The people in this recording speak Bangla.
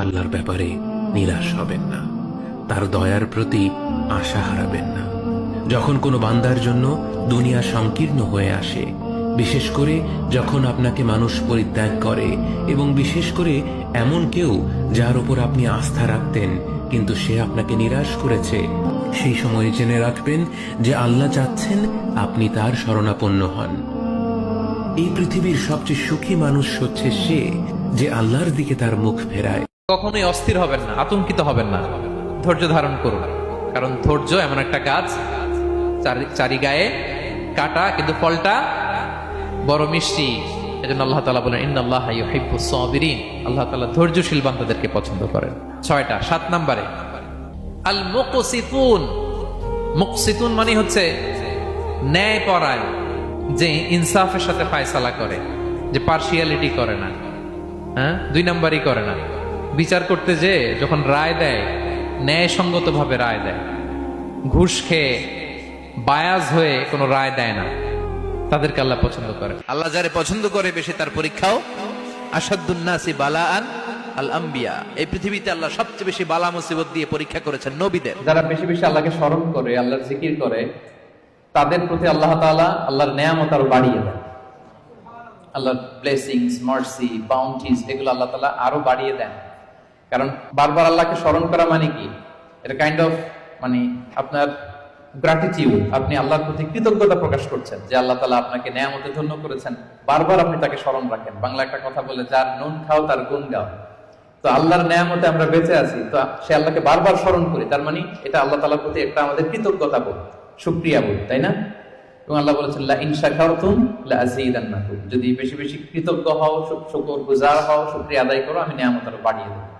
আল্লাহর ব্যাপারে নিরাশ হবেন না। তার দয়ার প্রতি আশা হারাবেন না। যখন কোনো বান্দার জন্য দুনিয়া সংকীর্ণ হয়ে আসে, বিশেষ করে যখন আপনাকে মানুষ পরিত্যাগ করে এবং বিশেষ করে এমন কেউ যার উপর আপনি আস্থা রাখতেন, কিন্তু সে আপনাকে নিরাশ করেছে, সেই সময়ে জেনে রাখবেন যে আল্লাহ চাচ্ছেন আপনি তার শরণাপন্ন হন। এই পৃথিবীর সবচেয়ে সুখী মানুষ হচ্ছে সে যে আল্লাহর দিকে তার মুখ ফেরায়। কখনোই অস্থির হবেন না, আতঙ্কিত হবেন না। ধৈর্য ধারণ করুন। কারণ ধৈর্য এমন একটা গাছ চারি- গায়ে কাটা, কিন্তু ফলটা বড় মিষ্টি। এজন্য আল্লাহ তালা বলেন ইন্দাল্লাহ সাবিরিন আল্লাহ তালা ধৈর্যশীল বান্দাদেরকে পছন্দ করেন। ছয়টা, সাত নম্বরে আল মুকসিতুন মুকসিতুন মানে হচ্ছে ন্যায় পরায় যে ইনসাফের সাথে ফায়সালা করে, যে পার্সিয়ালিটি করে না। হ্যাঁ? দুই নাম্বারই করে না। বিচার করতে যে যখন রায় দেয় ন্যায়সঙ্গত ভাবে রায় দেয় ঘুষ খেয়ে বায়াজ হয়ে কোনো রায় দেয় না তাদেরকে আল্লাহ পছন্দ করে। আল্লাহ যারে পছন্দ করে বেশি তার পরীক্ষাও। আসাদুন্নাসি বালা আন আল আম্বিয়া এই পৃথিবীতে আল্লাহ সবচেয়ে বেশি বালা মুসিবত দিয়ে পরীক্ষা করেছেন নবীদের। যারা বেশি বেশি আল্লাহকে স্মরণ করে আল্লাহর জিকির করে তাদের প্রতি আল্লাহ তাআলা আল্লাহর নেয়ামত আরও বাড়িয়ে দেন। আল্লাহর ব্লেসিংস মার্সি বাউন্টিস এগুলো আল্লাহ তাআলা আরও বাড়িয়ে দেন। কারণ বারবার আল্লাহকে স্মরণ করা মানে কি? এটা কাইন্ড অফ মানে আপনার গ্রাটিটিউড আপনি আল্লাহর প্রতি কৃতজ্ঞতা প্রকাশ করছেন যে আল্লাহ তাআলা আপনাকে নেয়ামতে ধন্য করেছেন। বারবার আপনি তাকে স্মরণ রাখেন। বাংলা একটা কথা বলে, যার নুন খাও, তার গুণ গাও। তো আল্লাহর নেয়ামতে আমরা বেঁচে আছি, তো সে আল্লাহকে বারবার স্মরণ করি। তার মানে এটা আল্লাহ তালার প্রতি একটা আমাদের কৃতজ্ঞতা বোধ, সুক্রিয়া বোধ, তাই না? এবং আল্লাহ বলেছেন, লা ইন শাকারতুম লা আযীদান্নাকুম যদি বেশি বেশি কৃতজ্ঞ হও শুকর গুজার হও, শুকরিয়া আদায় করো, আমি নিয়ামত আরও বাড়িয়ে দেবো।